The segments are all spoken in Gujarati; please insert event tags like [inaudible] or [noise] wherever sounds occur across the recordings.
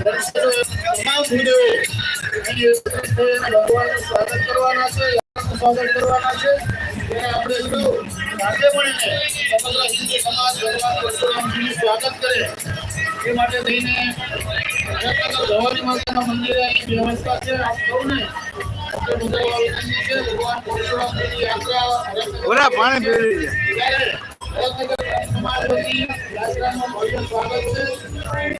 સ્વાગત કરવાના છે સ્વાગત કરવાના છે આપણે સૌ સાથે મળીને સમગ્ર હિન્દુ સમાજ ભગવાન પરશુરામજીનું સ્વાગત કરે એ માટે થઈને ભવાની માતાના મંદિરે વ્યવસ્થા છે આપ સૌને ભગવાન પરશુરામજીની યાત્રા પાણી વતી યાત્રાનું ભવ્ય સ્વાગત છે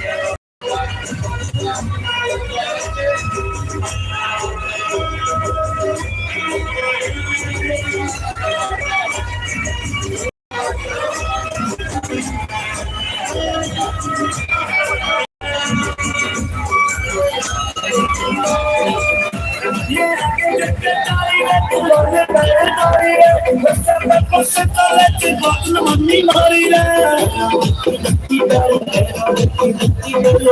ni morirà ti darò il tuo mondo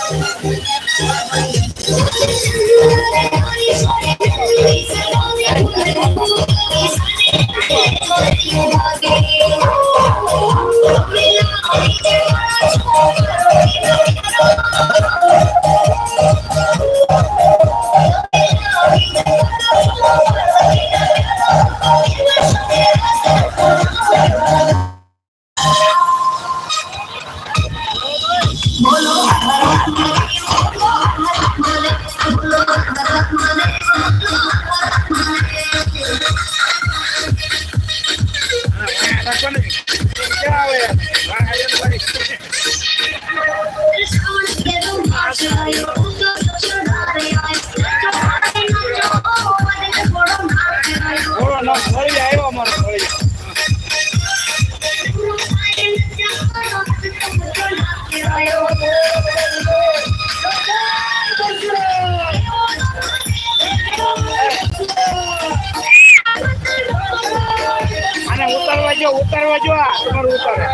ઉતારવા જો આ, તમારું ઉતારે.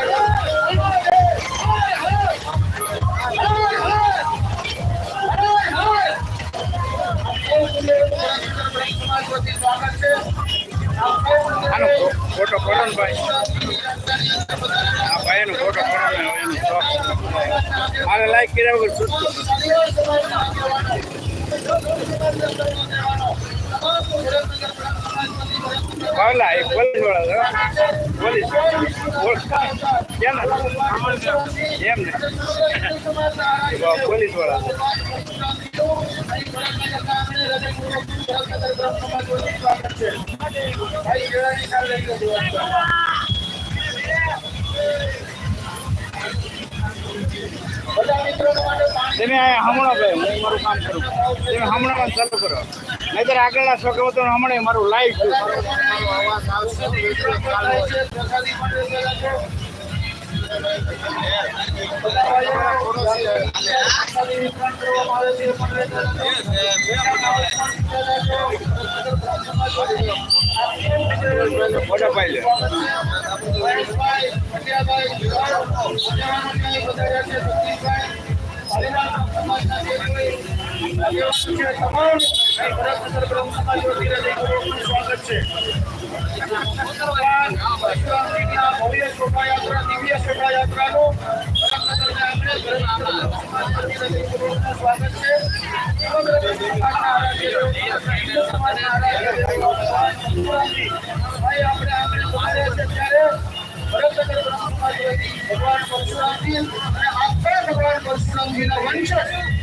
આનો ફોટો પડો ભાઈ. આ ભાઈનો ફોટો પડો ને મારે લાઈક કર્યા વગર બાવલા એક પોલીસવાળા પોલીસ. કેમ? એમ ને. પોલીસવાળા તમે હમણાં ભાઈ હું મારું કામ કરું. તમે હમણાં ચાલુ કરો. નહીતર આગળના છોકરો તો હમણાં મારું લાઈવ ફોટો પાઈ લે સ્વાગત છે ભવ્ય શોભાયાત્રા દિવ્ય શોભાયાત્રાનું સ્વાગત છે ભગવાન પરશુરામજી અને આખા ભગવાન પરશુરામજીના વંશજ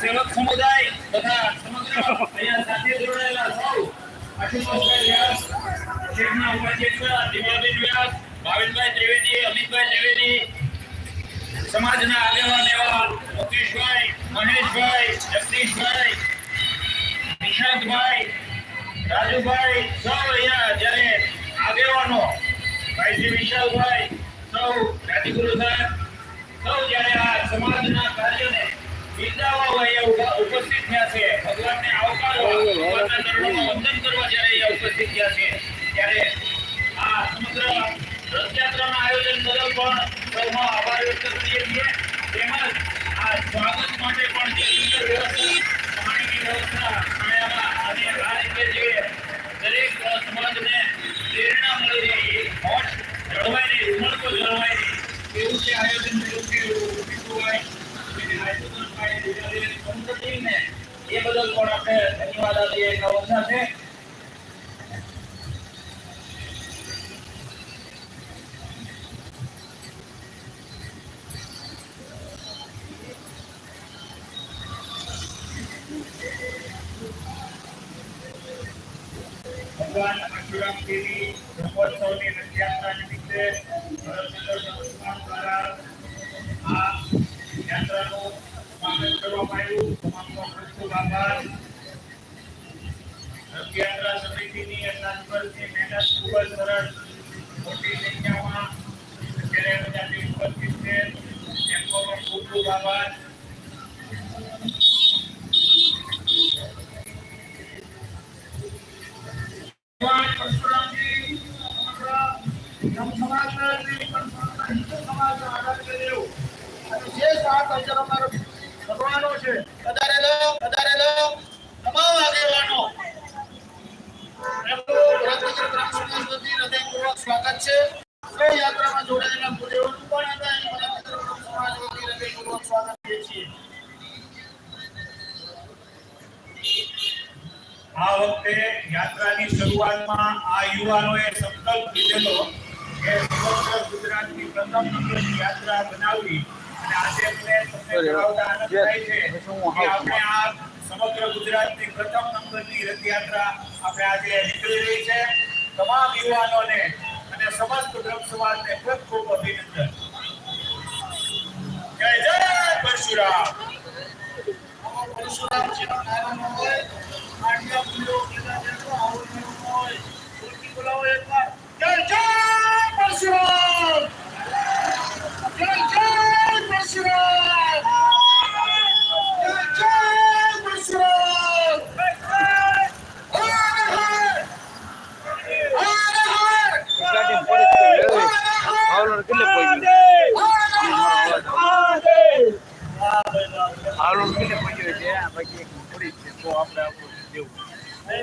સેવક સમુદાય તથા નિશાંતભાઈ રાજુભાઈ સૌ અહીંયા જ્યારે આગેવાનો ભાઈ શ્રી વિશાલભાઈ સૌ ગાંધીગુરુ સાહેબ સૌ જ્યારે આ સમાજના કાર્યને બિરદાવવા હોય ઉપસ્થિત થયા છે. ભગવાનને આવકારવા, ભગવાનના ચરણોમાં વંદન કરવા જ્યારે અહીંયા ઉપસ્થિત થયા છે, ત્યારે આ સમગ્ર રથયાત્રાના આયોજન બદલ પણ સૌનો આભાર વ્યક્ત કરીએ છીએ. તેમજ આ સ્વાગત માટે પણ જે સુંદર વ્યવસ્થા પાણીની વ્યવસ્થા સમયમાં અને આ રીતે જે દરેક સમાજને પ્રેરણા મળી રહે. હોટ જળવાઈ રહે ઉમળકો એવું છે આયોજન થયું અને આયુષભાઈ દિવ્યાબેન એ બદલ પણ આપણે ધન્યવાદ આપીએ વંદના છે. યાત્રાનું સ્વાગત કરવામાં આવ્યું તમામનો ખૂબ ખૂબ આભાર રથયાત્રા સમિતિની એટલા દિવસની મહેનત ખૂબ જ સરળ મોટી સંખ્યામાં અત્યારે બધાથી ઉપસ્થિત છે એમનો પણ ખૂબ ખૂબ આભાર ભગવાન પરશુરામજી સમગ્ર બ્રહ્મ સમાજના જે પણ સમગ્ર હિન્દુ સમાજનો આદર કર્યો જે સાત અક્ષરોમાં ભગવાનો છે વધારેલો આપણે આજે નીકળી રહી છે. તમામ યુવાનોને અને સમસ્ત બ્રહ્મ સમાજને ખૂબ ખૂબ અભિનંદન. જય જય પરશુરામ. પરશુરામજીનો નારાયણ હોય આટલા આવો હોય બોલાવો એકવાર જય જય પરશુરામ જય જય પરશુરામ જય જય પરશુરામ હર હર હર હર ગાડી પરિસ્થિતિ લેવી આવલો કેટલે પડી આવલો કેટલે પડી છે આ બાકી પડી છે તો આપણે આપણું જેવું જય મહેશભાઈ પંડ્યાજી આ મેં જોઈ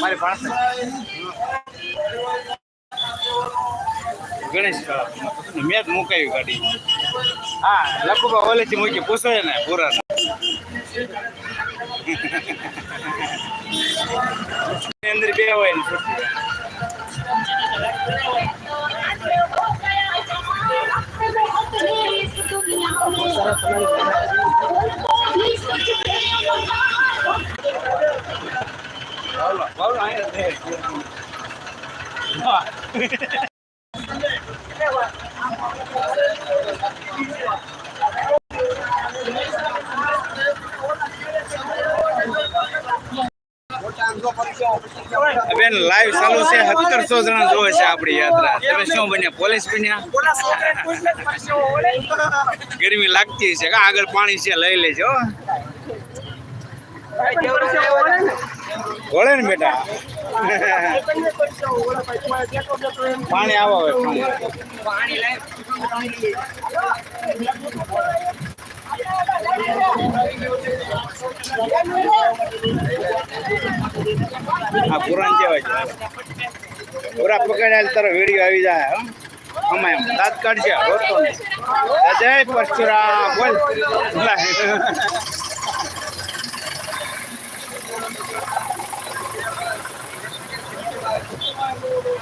મારી પાસે. ગણેશ મેં જ મુકાવી ગાડી. હા લખુભા ઓલેથી મૂકી પૂછો ને પૂરા. અંદર બે હોય ને બેન લાઈવ ચાલુ છે. સત્તરસો જણા જોવે છે આપણી યાત્રા. તમે શું બન્યા? પોલીસ બન્યા? ગરમી લાગતી છે. આગળ પાણી છે, લઈ લેજો. વળે ને બેટા. પાણી આવો હવે, પાણી. આ પુરાણ કહેવાય છે. પૂરા પકડ્યા તારો વીડિયો આવી જાય અમે દાંત કાઢશે રોતો જય પરશુરામ. બોલ.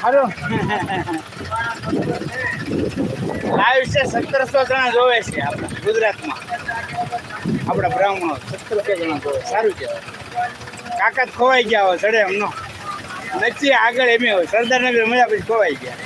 હાલો. લાઈવ છે સત્તરસો જણા જોવે છે આપણા ગુજરાતમાં. આપણા બ્રાહ્મણો. સત્તરસો જણા જોવે સારું છે કાકા ખોવાઈ ગયા હોય, ચડે એમનો. નથી આગળ એમ હોય. સરદારનગર મજા પછી ખોવાઈ ગયા.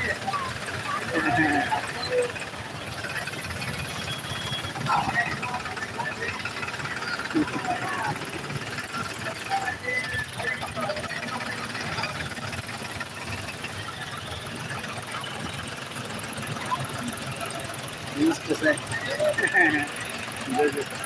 Thank [laughs] જોજો.